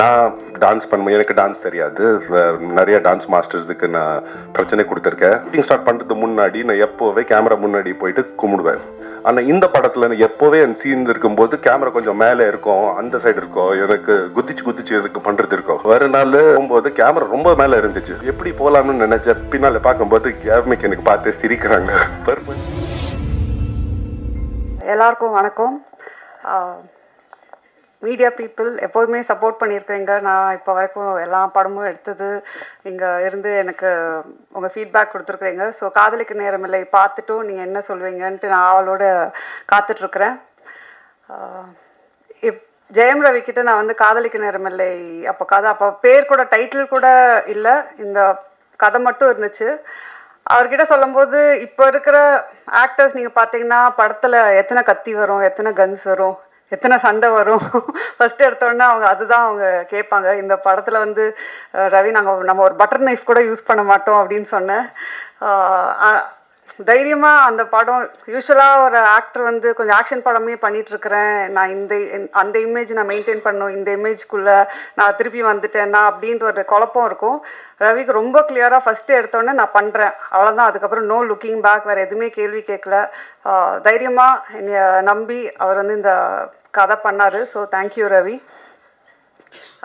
நான் டான்ஸ் பண்ணுவேன் எனக்கு டான்ஸ் தெரியாது. நிறைய டான்ஸ் மாஸ்டர்ஸுக்கு நான் பிரச்சனை கொடுத்துருக்கேன். ஷூட்டிங் ஸ்டார்ட் பண்ணுறதுக்கு முன்னாடி நான் எப்போவே கேமரா முன்னாடி போயிட்டு கும்பிடுவேன். ஆனால் இந்த படத்தில் நான் எப்போவே என் சீன் இருக்கும்போது கேமரா கொஞ்சம் மேலே இருக்கும் அந்த சைடு இருக்கும் எனக்கு குதிச்சு குதிச்சு எனக்கு பண்ணுறது இருக்கும் ஒரு நாள் போகும்போது கேமரா ரொம்ப மேலே இருந்துச்சு. எப்படி போகலாம்னு நினச்ச பின்னால் பார்க்கும்போது கேமிக்கு எனக்கு பார்த்து சிரிக்கிறாங்க. எல்லாருக்கும் வணக்கம். மீடியா பீப்புள் எப்போதுமே சப்போர்ட் பண்ணியிருக்கிறீங்க நான் இப்போ வரைக்கும் எல்லா படமும் எடுத்தது. இங்கே இருந்து எனக்கு உங்கள் ஃபீட்பேக் கொடுத்துருக்குறீங்க. ஸோ காதலிக்கு நேரமில்லை. பார்த்துட்டும் நீங்கள் என்ன சொல்வீங்கன்ட்டு நான் அவளோட காத்துட்ருக்குறேன். இப் ஜெயம் ரவி கிட்ட நான் வந்து காதலிக்க நேரமில்லை. அப்போ கதை அப்போ பேர் கூட டைட்டில் கூட இல்லை. இந்த கதை மட்டும் இருந்துச்சு. அவர்கிட்ட சொல்லும்போது இப்போ இருக்கிற ஆக்டர்ஸ் நீங்கள் பார்த்தீங்கன்னா படத்தில் எத்தனை கத்தி வரும் எத்தனை கன்ஸ் வரும் எத்தனை சண்டை வரும்? ஃபர்ஸ்ட் எடுத்தோடனே அவங்க அதுதான் அவங்க கேட்பாங்க. இந்த படத்தில் வந்து ரவி நாங்கள் நம்ம ஒரு பட்டர் நைஃப் கூட யூஸ் பண்ண மாட்டோம் அப்படின்னு சொன்னேன். தைரியமாக அந்த படம் யூஸ்வலாக ஒரு ஆக்டர் வந்து கொஞ்சம் ஆக்ஷன் படமே பண்ணிகிட்ருக்கிறேன் நான் இந்த அந்த இமேஜ் நான் மெயின்டைன் பண்ணணும். இந்த இமேஜ்க்குள்ளே நான் திருப்பி வந்துட்டேன்னா அப்படின்ற ஒரு குழப்பம் இருக்கும். ரவிக்கு ரொம்ப கிளியராக ஃபஸ்ட்டு எடுத்தோடனே நான் பண்ணுறேன் அவ்வளோதான் அதுக்கப்புறம் நோ லுக்கிங் பேக் வேறு எதுவுமே கேள்வி கேட்கல. தைரியமாக என்னை நம்பி அவர் வந்து இந்த கதை பண்ணார். So thank you Ravi.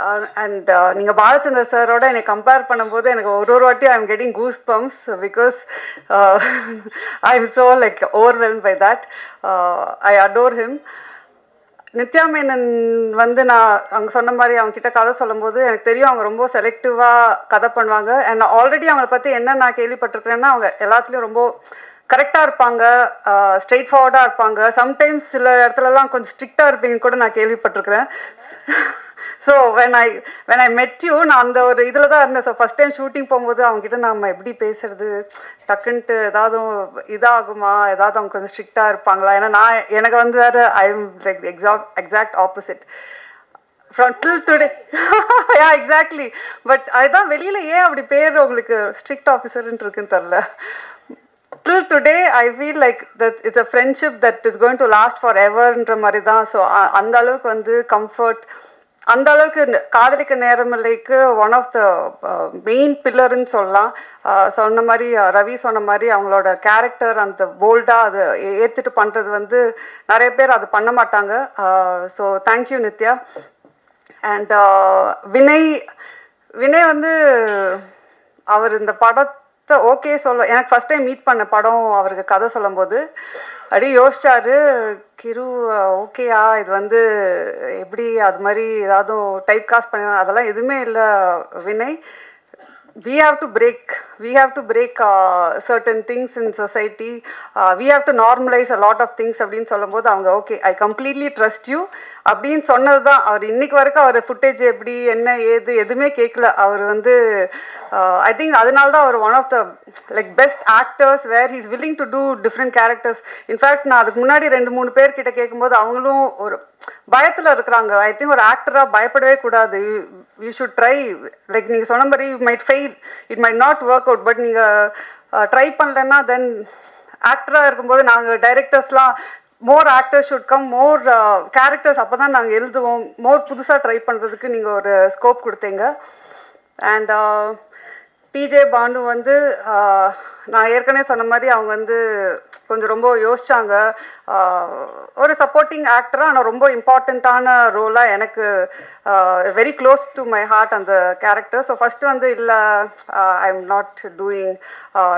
Uh, and uh, நீங்கள் பாலச்சந்தர் சாரோட என்னை கம்பேர் பண்ணும்போது எனக்கு ஒரு ஒரு வாட்டி I am getting goose bumps because I am so like overwhelm by that I adore him Nithya Menon வந்து நான் அவங்க சொன்ன மாதிரி அவங்க கிட்ட கதை சொல்லும்போது எனக்கு தெரியும் அவங்க ரொம்ப செலக்டிவாக கதை பண்ணுவாங்க. அண்ட் ஆல்ரெடி அவங்கள பற்றி என்ன நான் கேள்விப்பட்டிருக்கிறேன்னா அவங்க எல்லாத்துலேயும் ரொம்ப கரெக்டாக இருப்பாங்க uh, ஸ்ட்ரெயிட் ஃபார்வர்டாக இருப்பாங்க. சம்டைம்ஸ் சில இடத்துலலாம் கொஞ்சம் ஸ்ட்ரிக்டாக இருப்பீங்கன்னு கூட நான் கேள்விப்பட்டிருக்கிறேன். So when I when I met you நான் அந்த ஒரு இதில் தான் இருந்தேன். ஸோ ஃபஸ்ட் டைம் ஷூட்டிங் போகும்போது அவங்ககிட்ட நம்ம எப்படி பேசுறது? டக்குன்ட்டு ஏதாவது இதாகுமா? ஏதாவது அவங்க கொஞ்சம் ஸ்ட்ரிக்டாக இருப்பாங்களா? ஏன்னா நான் எனக்கு வந்து வேறு I am like exact exact opposite from till today yeah exactly but அதுதான் வெளியில் ஏன் அப்படி பேர் உங்களுக்கு ஸ்ட்ரிக்ட் ஆஃபீஸர்ன்ட்டு இருக்குன்னு தெரில till today I feel like that it's a friendship that is going to last for எவர்ன்ற மாதிரி தான் ஸோ அந்த அளவுக்கு வந்து கம்ஃபர்ட் அந்த அளவுக்கு காதலிக்க நேரமில்லைக்கு ஒன் ஆஃப் த மெயின் பில்லர்னு சொல்லலாம். சொன்ன மாதிரி ரவி சொன்ன மாதிரி அவங்களோட கேரக்டர் அந்த போல்டாக அதை ஏற்றுட்டு பண்ணுறது வந்து நிறைய பேர் அது பண்ண மாட்டாங்க. So thank you Nithya. And Vinay Vinay வந்து அவர் இந்த படத்தை ஓகே சொல்ல எனக்கு ஃபர்ஸ்ட் டைம் மீட் பண்ண படம் அவருக்கு கதை சொல்லும்போது. அப்படியே யோசிச்சாரு கிரு ஓகேயா இது வந்து எப்படி அது மாதிரி ஏதாவது டைப் காஸ்ட் பண்ண அதெல்லாம் எதுவுமே இல்லை Vinay. We have to break we have to break uh, certain things in society. Uh, we have to normalize a lot of things அப்படின்னு சொல்லும்போது அவங்க okay I completely trust you அப்படின்னு சொன்னது தான் அவர் இன்னைக்கு வரைக்கும் அவர் ஃபுட்டேஜ் எப்படி என்ன ஏது எதுவுமே கேட்கல அவர் வந்து ஐ திங்க் அதனால தான் அவர் one of the like best actors where he's willing to do different characters in fact நான் அதுக்கு முன்னாடி ரெண்டு மூணு பேர் கிட்ட கேட்கும்போது அவங்களும் ஒரு பயத்தில் இருக்கிறாங்க. ஐ திங்க் ஒரு ஆக்டராக பயப்படவே கூடாது. யூ ஷுட் ட்ரை லைக் நீங்கள் சொன்ன மாதிரி you might fail it might not work out but நீங்கள் ட்ரை பண்ணலன்னா தென் ஆக்டராக இருக்கும்போது நாங்கள் டைரக்டர்ஸ்லாம் more actors should come more characters அப்போ தான் நாங்கள் எழுதுவோம். மோர் புதுசாக ட்ரை பண்ணுறதுக்கு நீங்கள் ஒரு ஸ்கோப் கொடுத்தீங்க. அண்ட் டிஜே பானு வந்து நான் ஏற்கனவே சொன்ன மாதிரி அவங்க வந்து கொஞ்சம் ரொம்ப யோசிச்சாங்க. ஒரு சப்போர்ட்டிங் ஆக்டராக ஆனால் ரொம்ப இம்பார்ட்டண்ட்டான ரோலாக எனக்கு very close to my heart அந்த கேரக்டர் ஸோ ஃபஸ்ட்டு வந்து இல்லை ஐ எம் நாட் டூயிங்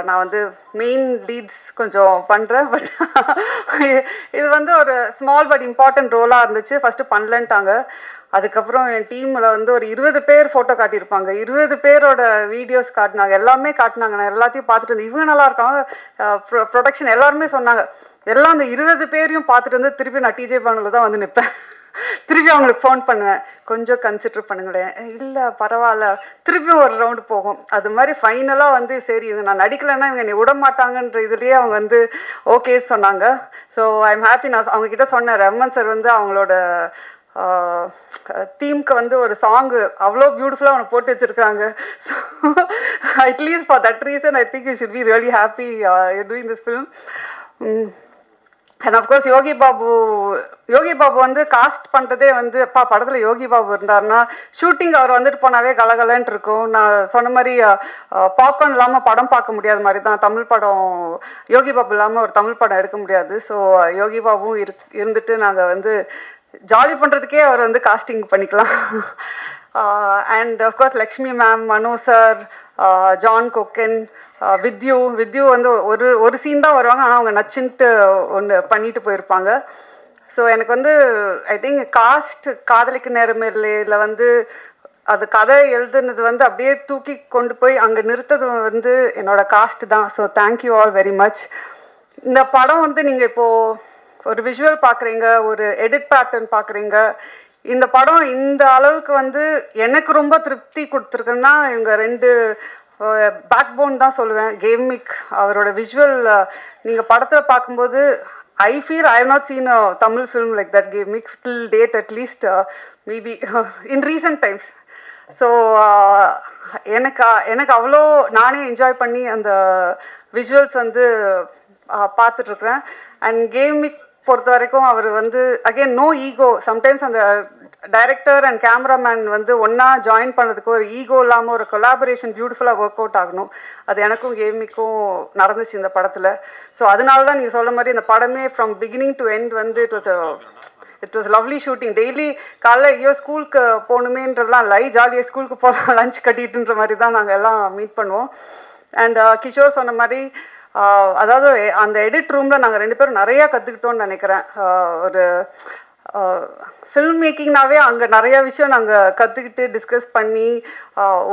நான் வந்து மெயின் லீட்ஸ் கொஞ்சம் பண்ணுறேன் பட் இது வந்து ஒரு ஸ்மால் பட் இம்பார்ட்டன்ட் ரோலாக இருந்துச்சு. ஃபஸ்ட்டு பண்ணலன்ட்டாங்க. அதுக்கப்புறம் என் டீமில் வந்து ஒரு இருபது பேர் ஃபோட்டோ காட்டியிருப்பாங்க. இருபது பேரோட வீடியோஸ் காட்டினாங்க. எல்லாமே காட்டினாங்க. நான் எல்லாத்தையும் பார்த்துட்டு இருந்தேன். இவங்க நல்லா இருக்காங்க. ப்ரொடக்ஷன் எல்லாருமே சொன்னாங்க. எல்லாம் அந்த இருபது பேரையும் பார்த்துட்டு வந்து திருப்பி நான் டிஜே பானில் தான் வந்து நிற்பேன் திருப்பி அவங்களுக்கு ஃபோன் பண்ணுவேன். கொஞ்சம் கன்சிடர் பண்ணுங்களேன். இல்லை பரவாயில்ல. திருப்பியும் ஒரு ரவுண்டு போகும். அது மாதிரி ஃபைனலாக வந்து சரி இவங்க நான் நடிக்கலைன்னா இவங்க என்னை விட மாட்டாங்கன்ற இதுலேயே அவங்க வந்து ஓகே சொன்னாங்க. ஸோ ஐ எம் ஹாப்பி நான் அவங்க கிட்ட சொன்னேன். ரமன் சார் வந்து அவங்களோட தீம்க்கு வந்து ஒரு சாங்கு அவ்வளோ பியூட்டிஃபுல்லாக அவனை போட்டு வச்சுருக்காங்க. So at least for that reason I think you should be really happy doing this film and of course Yogi Babu Yogi Babu வந்து காஸ்ட் பண்ணுறதே வந்து அப்பா படத்தில் யோகி பாபு இருந்தார்னா ஷூட்டிங் அவர் வந்துட்டு போனாவே கலகலன்ட்டு இருக்கும். நான் சொன்ன மாதிரி பாப்கார்ன் இல்லாமல் படம் பார்க்க முடியாத மாதிரி தான். தமிழ் படம் யோகி பாபு இல்லாமல் ஒரு தமிழ் படம் எடுக்க முடியாது. ஸோ யோகி பாபுவும் இரு இருந்துட்டு நாங்கள் வந்து ஜாலி பண்ணுறதுக்கே அவர் வந்து காஸ்டிங் பண்ணிக்கலாம். And of course Lakshmi ma'am Mano sir John Kokken Vidyu Vidyu வந்து ஒரு ஒரு சீன் தான் வருவாங்க ஆனால் அவங்க நச்சுன்ட்டு ஒன்று பண்ணிட்டு போயிருப்பாங்க. ஸோ எனக்கு வந்து ஐ திங்க் காஸ்ட் காதலிக்கு நேரம் நேரமில்லையில் வந்து அது கதை எழுதுனது வந்து அப்படியே தூக்கி கொண்டு போய் அங்கே நிறுத்தது வந்து என்னோட காஸ்ட் தான். So thank you all very much இந்த படம் வந்து நீங்கள் இப்போது ஒரு விஷுவல் பார்க்குறீங்க ஒரு எடிட் பேட்டர்ன் பார்க்குறீங்க இந்த படம் இந்த அளவுக்கு வந்து எனக்கு ரொம்ப திருப்தி கொடுத்துருக்குன்னா இவங்க ரெண்டு பேக் போன் தான் சொல்லுவேன். கேமிக் அவரோட விஷுவல் நீங்கள் படத்தில் பார்க்கும்போது I feel I not seen a Tamil film like that Gamic till date at least maybe in recent times so எனக்கு எனக்கு அவ்வளோ நானே என்ஜாய் பண்ணி அந்த விஷுவல்ஸ் வந்து பார்த்துட்ருக்குறேன் அண்ட் கேமிக் பொறுத்த வரைக்கும் அவர் வந்து அகெயின் நோ ஈகோ சம்டைம்ஸ் அந்த டைரக்டர் அண்ட் கேமராமேன் வந்து ஒன்றா ஜாயின் பண்ணதுக்கு ஒரு ஈகோ இல்லாமல் ஒரு கொலாபரேஷன் பியூட்டிஃபுல்லாக ஒர்க் அவுட் ஆகணும். அது எனக்கும் கேமிக்கும் நடந்துச்சு இந்த படத்தில். ஸோ அதனால தான் நீங்கள் சொல்ல மாதிரி இந்த படமே ஃப்ரம் பிகினிங் டு எண்ட் வந்து it was it was lovely shooting daily காலைல ஐயோ ஸ்கூலுக்கு போகணுமேன்றதுலாம் லை ஜாலியாக ஸ்கூலுக்கு போகலாம் லஞ்ச் கட்டிட்டுன்ற மாதிரி தான் நாங்கள் எல்லாம் மீட் பண்ணுவோம். அண்ட் கிஷோர் சொன்ன மாதிரி அதாவது அந்த எடிட் ரூமில் நாங்கள் ரெண்டு பேரும் நிறையா கற்றுக்கிட்டோம்னு நினைக்கிறேன். ஒரு ஃபில்ம் மேக்கிங்னாவே அங்கே நிறைய விஷயம் நாங்கள் கற்றுக்கிட்டு டிஸ்கஸ் பண்ணி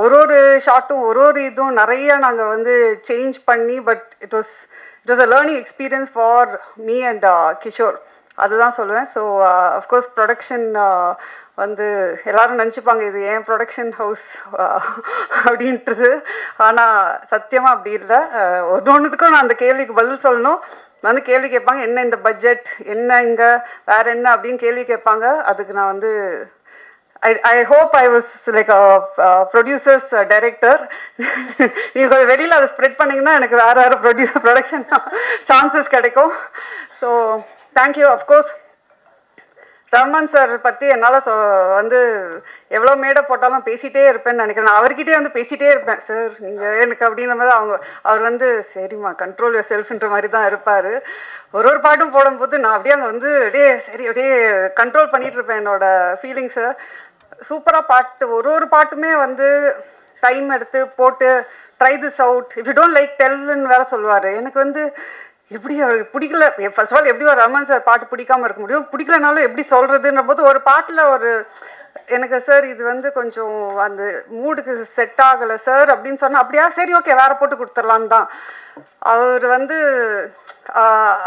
ஒரு ஒரு ஷார்ட்டும் ஒரு ஒரு இதுவும் நிறைய நாங்கள் வந்து சேஞ்ச் பண்ணி but it was it was a learning experience for me and Kishore. அதுதான் சொல்லுவேன். ஸோ அஃப்கோர்ஸ் ப்ரொடக்ஷன் வந்து எல்லாரும் நினச்சிப்பாங்க இது ஏன் ப்ரொடக்ஷன் ஹவுஸ் uh, அப்படின்றது. ஆனால் சத்தியமாக அப்படி இல்லை. Uh, ஒன்று ஒன்றுத்துக்கும் நான் அந்த கேள்விக்கு பதில் சொல்லணும். வந்து கேள்வி கேட்பாங்க என்ன இந்த பட்ஜெட் என்ன இங்கே? வேற என்ன? அப்படின்னு கேள்வி கேட்பாங்க. அதுக்கு நான் வந்து I I hope I was like producers director நீங்கள் வெளியில் அதை ஸ்ப்ரெட் பண்ணிங்கன்னா எனக்கு வேறு வேறு ப்ரொடியூ ப்ரொடக்ஷன் சான்சஸ் கிடைக்கும். So thank you of course Raman sir பற்றி என்னால் சொ வந்து எவ்வளோ மேடை போட்டாலும் பேசிகிட்டே இருப்பேன்னு நினைக்கிறேன். நான் அவர்கிட்டே வந்து பேசிகிட்டே இருப்பேன் சார் நீங்கள் எனக்கு அப்படின்ற மாதிரி அவங்க அவர் வந்து சரிம்மா கண்ட்ரோல் யோர் செல்ஃப்ன்ற மாதிரி தான் இருப்பார். ஒரு ஒரு பாட்டும் போடும்போது நான் அப்படியே அங்கே வந்து அப்படியே சரி அப்படியே கண்ட்ரோல் பண்ணிகிட்டு இருப்பேன் என்னோடய ஃபீலிங்ஸை சூப்பராக பாட்டு ஒரு ஒரு பாட்டுமே வந்து டைம் எடுத்து போட்டு try this out if you don't like டெல்லுன்னு வேற சொல்லுவார். எனக்கு வந்து எப்படி அவருக்கு பிடிக்கல? ஃபர்ஸ்ட் ஆஃப் ஆல் எப்படி ஒரு ரமன் சார் பாட்டு பிடிக்காம இருக்க முடியும். பிடிக்கலனாலும் எப்படி சொல்கிறதுன்ற போது ஒரு பாட்டில் ஒரு எனக்கு சார் இது வந்து கொஞ்சம் அந்த மூடுக்கு செட் ஆகலை சார் அப்படின்னு சொன்னால் அப்படியா? சரி ஓகே வேற போட்டு கொடுத்துர்லான்னு தான். அவர் வந்து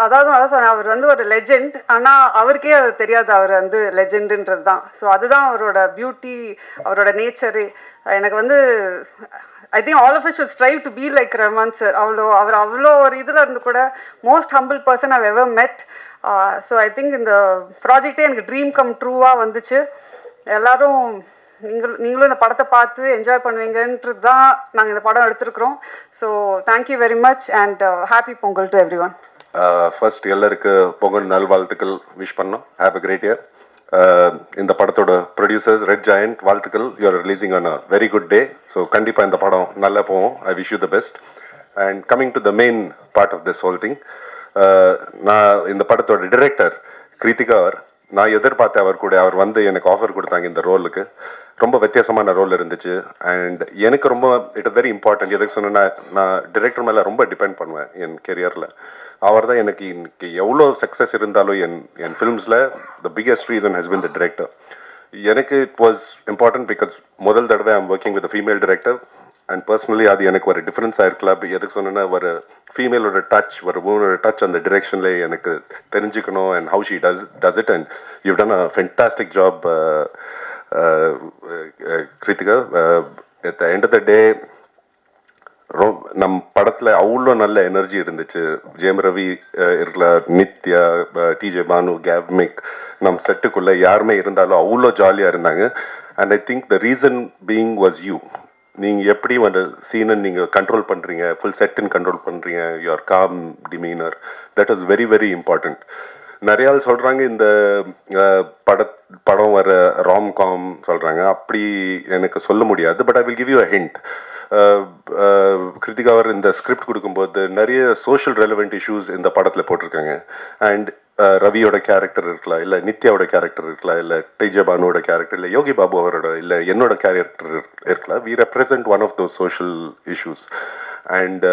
அதாவது அதான் சொன்னேன் அவர் வந்து ஒரு லெஜெண்ட் ஆனால் அவருக்கே அது தெரியாது அவர் வந்து லெஜெண்டுன்றது தான். ஸோ அதுதான் அவரோட பியூட்டி அவரோட நேச்சரு எனக்கு வந்து I think all of should strive to be like Rahman sir அவ்வளோ அவர் அவ்வளோ ஒரு இதில் இருந்து கூட most humble person I've ever met so I think இந்த ப்ராஜெக்டே எனக்கு ட்ரீம் கம் ட்ரூவாக வந்துச்சு. எல்லாரும் நீங்கள் நீங்களும் இந்த படத்தை பார்த்து என்ஜாய் பண்ணுவீங்கன்றது தான் நாங்கள் இந்த படம் எடுத்திருக்கிறோம். So thank you very much and happy Pongal to everyone first எல்லாருக்கு பொங்கல் நல்வாழ்த்துக்கள் விஷ் பண்ணோம். ஹாப்பி கிரேட் இயர் Uh, இந்த படத்தோட ப்ரொடியூசர்ஸ் ரெட் ஜாயண்ட் வாழ்த்துக்கள். You're releasing on a very good day so கண்டிப்பாக இந்த படம் நல்லா போவோம் I wish you the best and coming to the main part of this whole thing நான் இந்த படத்தோட டிரெக்டர் கிருத்திகா அவர் நான் எதிர்பார்த்தேன் அவர் கூட அவர் வந்து எனக்கு ஆஃபர் கொடுத்தாங்க இந்த ரோலுக்கு ரொம்ப வித்தியாசமான ரோல் இருந்துச்சு. அண்ட் எனக்கு ரொம்ப இட் வெரி இம்பார்ட்டன்ட் எதுக்கு சொன்னா நான் டிரெக்டர் மேலே ரொம்ப டிபெண்ட் பண்ணுவேன் என் கெரியரில் அவர் தான் எனக்கு இன்னைக்கு எவ்வளோ சக்ஸஸ் இருந்தாலும் என் என் ஃபிலிம்ஸில் the biggest reason has been the director எனக்கு இட் வாஸ் இம்பார்ட்டன்ட் பிகாஸ் முதல் தடவை I'm working with female director and personally அது எனக்கு ஒரு டிஃப்ரென்ஸாக இருக்கலாம் அப்படி எதுக்கு சொன்னேன்னா ஒரு ஃபீமேலோட டச் ஒரு மூணோட டச் அந்த டிரெக்ஷனில் எனக்கு தெரிஞ்சுக்கணும் and how she does does it and you done a fantastic job Krithika at the end of the day ரொம் நம் படத்தில் அவ்வளோ நல்ல எனர்ஜி இருந்துச்சு. ஜெயம் ரவி இருக்கல நித்யா டிஜே பானு கேவ்மிக் நம் செட்டுக்குள்ளே யாருமே இருந்தாலும் அவ்வளோ ஜாலியாக இருந்தாங்க. And I think the reason being was you நீங்கள் எப்படி அந்த சீனை நீங்கள் கண்ட்ரோல் பண்ணுறீங்க ஃபுல் செட்டுன்னு கண்ட்ரோல் பண்ணுறீங்க your calm demeanour that is very very important நிறைய ஆள் சொல்கிறாங்க இந்த பட படம் வர ராம் காம் சொல்கிறாங்க அப்படி எனக்கு சொல்ல முடியாது but I will give you a hint Krithika அவர் இந்த ஸ்கிரிப்ட் கொடுக்கும்போது நிறைய சோஷியல் ரெலவெண்ட் இஷ்யூஸ் இந்த படத்தில் போட்டிருக்காங்க. அண்ட் ரவியோட கேரக்டர் இருக்கலாம் இல்லை நித்யாவோட கேரக்டர் இருக்கலாம் இல்லை டைஜபானுவோட கேரக்டர் இல்லை யோகி பாபு அவரோட இல்லை என்னோட கேரக்டர் இருக்கலாம். We represent one of those social issues and uh,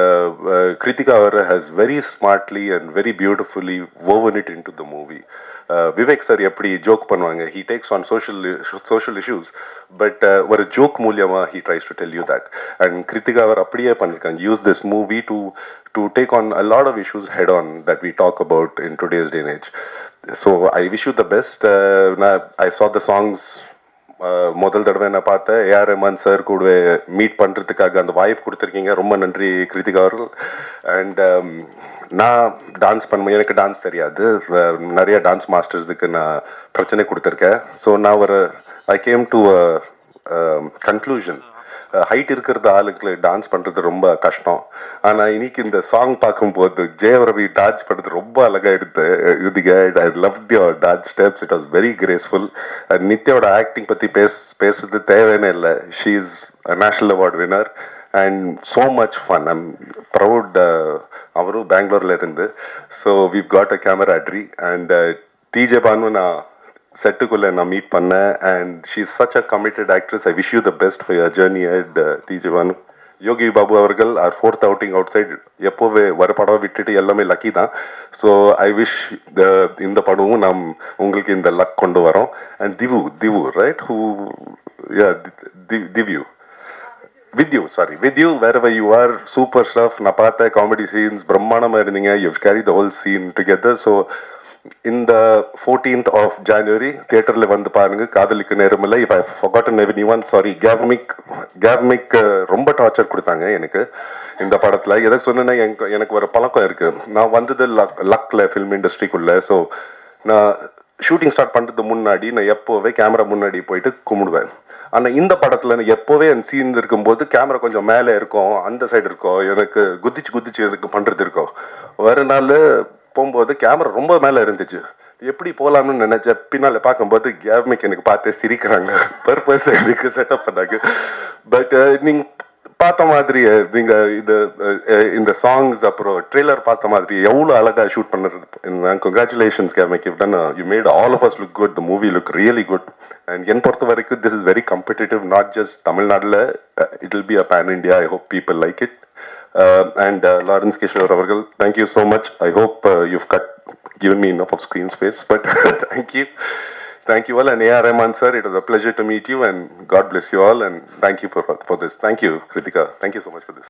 uh, Kritika Avara has very smartly and very beautifully woven it into the movie. Uh, Vivek sir எப்படி ஜோக் பண்ணுவாங்க? He takes on social social issues but ஒரு joke மூலியமா he tries to tell you that and Krithika அவர் அப்படியே பண்ணிருக்காங்க. Use this movie to to take on a lot of issues head on that we talk about in today's day age so I wish you the best நான் I saw the songs அஹ் முதல் தடவை நான் பார்த்தேன் AR Rahman sir கூட meet பண்ணுறதுக்காக அந்த வாய்ப்பு கொடுத்துருக்கீங்க. ரொம்ப நன்றி கிருத்திகா அவர்கள். அண்ட் um, நான் டான்ஸ் பண்ண எனக்கு டான்ஸ் தெரியாது. நிறைய டான்ஸ் மாஸ்டர்ஸுக்கு நான் பிரச்சனை கொடுத்துருக்கேன். ஸோ நான் ஒரு I came to conclusion height இருக்கிறது ஆளுக்கு டான்ஸ் பண்ணுறது ரொம்ப கஷ்டம். ஆனால் இன்னைக்கு இந்த சாங் பார்க்கும்போது ஜெயவரவி டான்ஸ் பண்ணுறது ரொம்ப அழகாக இருந்து I love your dance steps it was very graceful நித்யாவோட acting பற்றி பேச பேசுறது தேவைன்னு இல்லை. She is national award winner and so much fun I'm proud அவரும் பெங்களூரில் இருந்து. So we've got a camera Atri and TJ Bhanu நான் செட்டுக்குள்ள நான் மீட் பண்ணேன் and she is such a committed actress I wish you the best for your journey at TJ Yogi Babu அவர்கள் are fourth outing outside எப்போவே வர படம் விட்டுட்டு எல்லாமே லக்கி தான். ஸோ ஐ விஷ் இந்த படமும் நாம் உங்களுக்கு இந்த லக் கொண்டு வரோம். And Divu Divu right who திவ்யூ with you sorry with you where why you are super stuff நான் பார்த்த காமெடி சீன்ஸ் பிரம்மாண்டமாக இருந்தீங்க. You carry the whole scene together so இந்த ஃபோர்டீன்த் ஆஃப் ஜான்வரி தியேட்டரில் வந்து பாருங்க காதலிக்கு நேரமில்லை. இஃப் ஐ ஃபொகாட்டன் எவன் ஒன் சாரி கேவ்மிக் கேவ்மிக் ரொம்ப டார்ச்சர் கொடுத்தாங்க எனக்கு இந்த படத்தில். எதை சொன்னேன்னா எனக்கு எனக்கு ஒரு பழக்கம் இருக்குது நான் வந்தது லக் லக்கில் ஃபில்ம் இண்டஸ்ட்ரிக்குள்ளே ஸோ நான் ஷூட்டிங் ஸ்டார்ட் பண்ணுறது முன்னாடி நான் எப்போவே கேமரா முன்னாடி போயிட்டு கும்பிடுவேன். ஆனால் இந்த படத்தில் நான் எப்போவே என் சீன் இருக்கும்போது கேமரா கொஞ்சம் மேலே இருக்கும் அந்த சைடு இருக்கும் எனக்கு குதிச்சு குதிச்சு எனக்கு பண்ணுறது இருக்கும் ஒரு நாள் போகும்போது கேமரா ரொம்ப மேலே இருந்துச்சு. எப்படி போகலாம்னு நினைச்ச பின்னால் பார்க்கும்போது கேமிக் எனக்கு பார்த்து சிரிக்கிறாங்க. பர்பஸ் எனக்கு செட்டப் பண்ணாங்க. பட் uh, நீங்கள் பார்த்த மாதிரி uh, நீங்கள் இது uh, இந்த சாங்ஸ் அப்புறம் ட்ரெய்லர் பார்த்த மாதிரி எவ்வளோ அழகாக ஷூட் பண்ணுறது congratulations Gamic you done you made all of us look good the movie look really good and என் பொறுத்த வரைக்கும் this is very competitive not just தமிழ்நாட்டில். It will be a pan India I hope people like it and Lawrence Kishore Avargal, thank you so much. I hope uh, you've cut given me enough of screen space, but thank you. Thank you all, and A.R. Rahman sir, it was a pleasure to meet you, and God bless you all, and thank you for for this. Thank you, Kritika. Thank you so much for this.